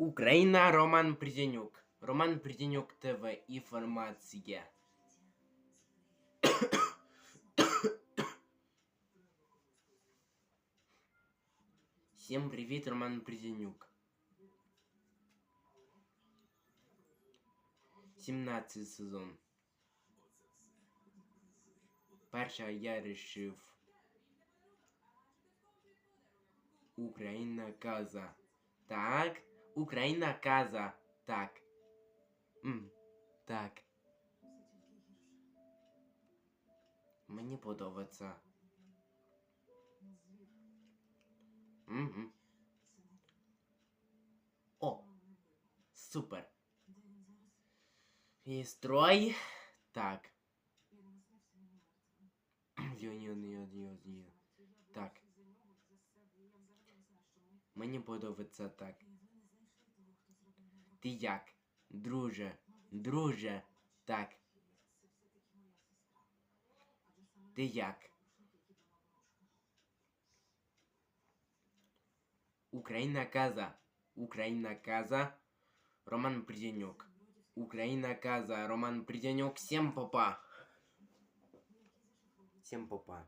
Україна Роман Приденюк. Роман Приденюк ТВ. Інформація. Всім привіт, Роман Приденюк. 17 сезон. Перша я решив. Україна каза. Так. Україна каза. Так. М, так. Мені подобається. Угу. О! Супер. І строй. Так. Так. Мені подобається так. Ти як? Друже, друже, так. Ти як? Україна каза. Україна каза. Роман Приденюк. Україна каза. Роман Приденюк. Всем попа. Всем попа.